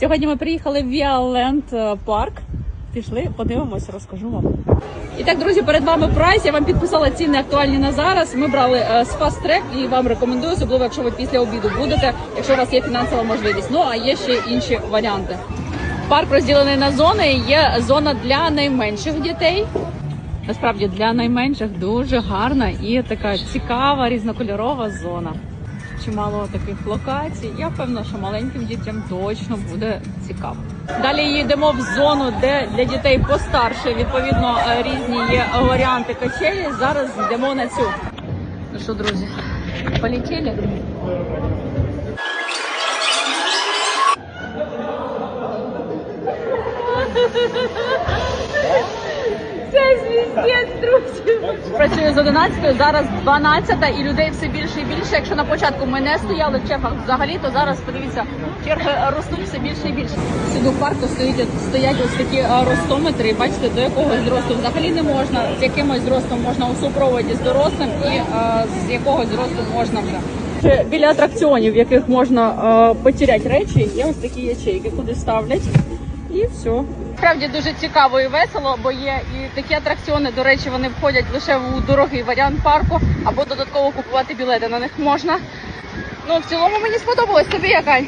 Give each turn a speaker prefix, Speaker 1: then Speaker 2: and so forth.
Speaker 1: Сьогодні ми приїхали в Віаленд парк. Пішли, подивимося, розкажу вам. І так, друзі, перед вами прайс. Я вам підписала ціни актуальні на зараз. Ми брали е, з Track і вам рекомендую, особливо якщо ви після обіду будете, якщо у вас є фінансова можливість. Ну а є ще інші варіанти. Парк розділений на зони. Є зона для найменших дітей. Насправді для найменших дуже гарна і така цікава різнокольорова зона. Чимало таких локацій. Я впевнена, що маленьким дітям точно буде цікаво. Далі їдемо в зону, де для дітей постарше відповідно різні є варіанти качелі. Зараз йдемо на цю. Ну що, друзі, полетіли? Це звіздець, друзі. Працюю з 11, зараз 12 і людей все більше і більше. Якщо на початку ми не стояли в чергах взагалі, то зараз подивіться, черги ростуть все більше і більше. Сюди в парку стоять, стоять ось такі ростометри. Бачите, до якого зросту взагалі не можна. З якимось зростом можна у супроводі з дорослим, і е, з якогось зросту можна вже. Біля атракціонів, в яких можна е, потеряти речі, є ось такі ячейки, куди ставлять. І все. Справді дуже цікаво і весело, бо є і такі атракціони. До речі, вони входять лише у дорогий варіант парку, або додатково купувати білети на них можна. Ну, в цілому мені сподобалось. Тобі яка?